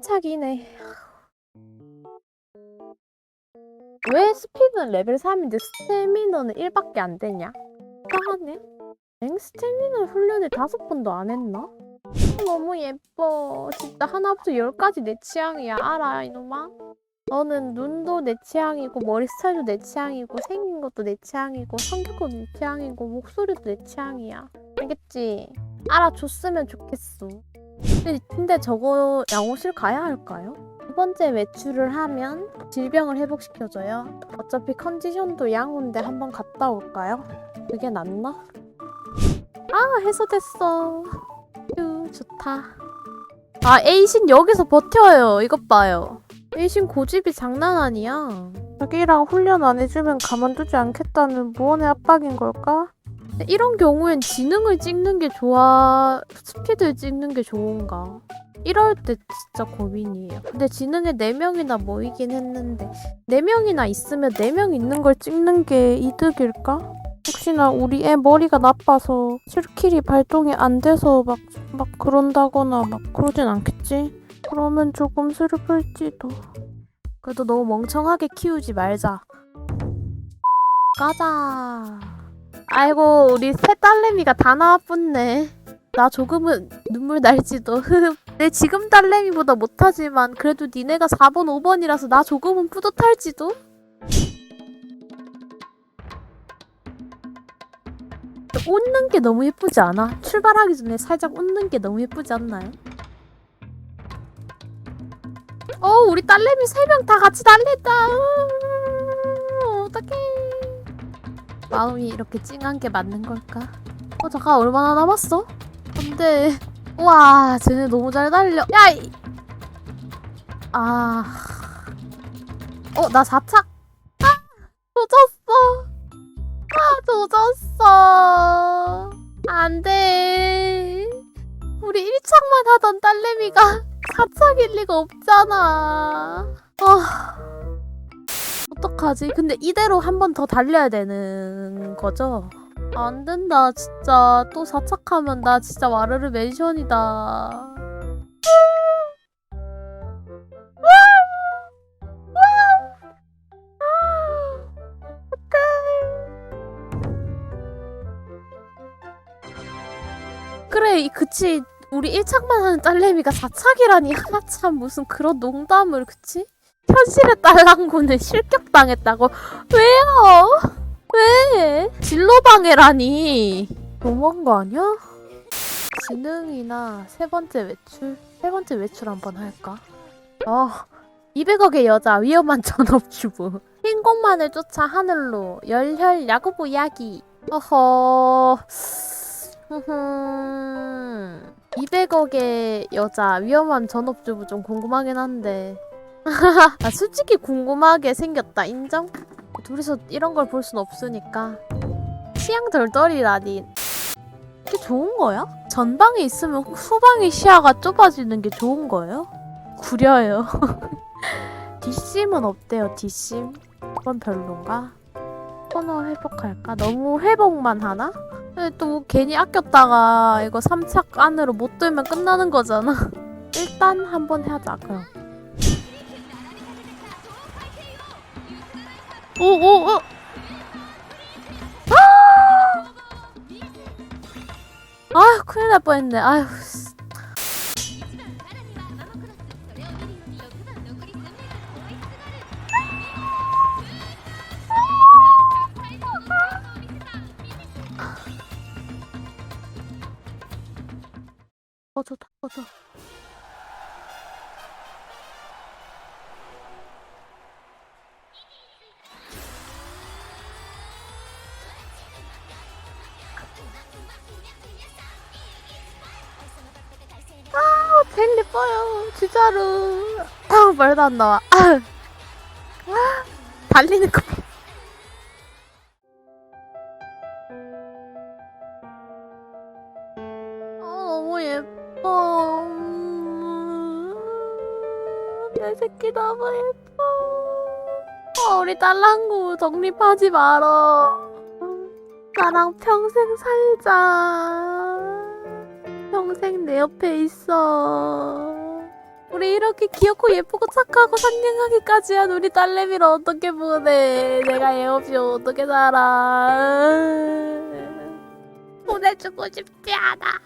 3차기네. 왜 스피드는 레벨 3인데 스태미너는 1밖에 안 되냐? 이상하네. 엥? 스태미너 훈련을 다섯 번도 안 했나? 너무 예뻐. 진짜 하나부터 열까지 내 취향이야. 알아, 이놈아? 너는 눈도 내 취향이고 머리 스타일도 내 취향이고 생긴 것도 내 취향이고 성격도 내 취향이고 목소리도 내 취향이야. 알겠지? 알아줬으면 좋겠어. 근데, 저거 양호실 가야 할까요? 두 번째 외출을 하면 질병을 회복시켜줘요. 어차피 컨디션도 양호인데 한번 갔다 올까요? 그게 낫나? 아 해소됐어. 휴 좋다. 아 에이신 여기서 버텨요. 이것 봐요. 에이신 고집이 장난 아니야. 자기랑 훈련 안 해주면 가만두지 않겠다는 무언의 압박인 걸까? 이런 경우엔 지능을 찍는 게 좋아, 스피드를 찍는 게 좋은가? 이럴 때 진짜 고민이에요. 근데 지능에 4명이나 모이긴 했는데 4명이나 있으면 4명 있는 걸 찍는 게 이득일까? 혹시나 우리 애 머리가 나빠서 실킬이 발동이 안 돼서 막, 막 그런다거나 막 그러진 않겠지? 그러면 조금 슬플지도. 그래도 너무 멍청하게 키우지 말자. 가자. 아이고 우리 새 딸내미가 다 나와뿐네. 나 조금은 눈물 날지도. 내 지금 딸내미보다 못하지만 그래도 니네가 4번 5번이라서 나 조금은 뿌듯할지도. 웃는 게 너무 예쁘지 않아? 출발하기 전에 살짝 웃는 게 너무 예쁘지 않나요? 어 우리 딸내미 세 명 다 같이 달린다. 으, 어떡해. 마음이 이렇게 찡한 게 맞는 걸까? 어 잠깐 얼마나 남았어? 안돼. 우와 쟤네 너무 잘 달려. 야 이... 아. 어 나 4차. 아 조졌어. 아 조졌어. 안돼. 우리 1창만 하던 딸내미가 4차일 리가 없잖아. 아. 어떡하지? 근데 이대로 한 번 더 달려야 되는 거죠? 안 된다, 진짜. 또 4착하면 나 진짜 와르르 멘션이다. 그래, 이- 그치. 우리 1착만 하는 딸내미가 4착이라니. 하참 무슨 그런 농담을, 그치? 현실의 딸랑구는 실격당했다고. 왜요? 왜? 진로방해라니. 거 아니야? 지능이나 세 번째 외출? 세 번째 외출 한번 할까? 어, 200억의 여자 위험한 전업주부. 흰 공만을 쫓아 하늘로 열혈 야구부 이야기. 어허. 흠흠. 200억의 여자 위험한 전업주부 좀 궁금하긴 한데. 아, 솔직히 궁금하게 생겼다. 인정? 둘이서 이런 걸 볼 순 없으니까. 취향 덜덜이라니. 이게 좋은 거야? 전방에 있으면 후방의 시야가 좁아지는 게 좋은 거예요? 구려요. 뒷심은 어때요, 뒷심? 그건 별론가? 코너 회복할까? 너무 회복만 하나? 또 괜히 아꼈다가 이거 3착 안으로 못 들면 끝나는 거잖아. 일단 한번 하자, 그럼. 오, 오, 오! 아! 아, 큰일 날 뻔했네. 아휴. 좋다, 어, 좋 진짜로. 아 말도 안 나와. 아, 아, 달리는 거. 봐. 아, 새끼 너무 예뻐. 아, 우리 딸랑구 독립하지 말어. 나랑 평생 살자. 평생 내 옆에 있어. 우리 이렇게 귀엽고 예쁘고 착하고 상냥하기까지 한 우리 딸내미를 어떻게 보내? 내가 애 없이 어떻게 살아? 보내주고 싶지 않아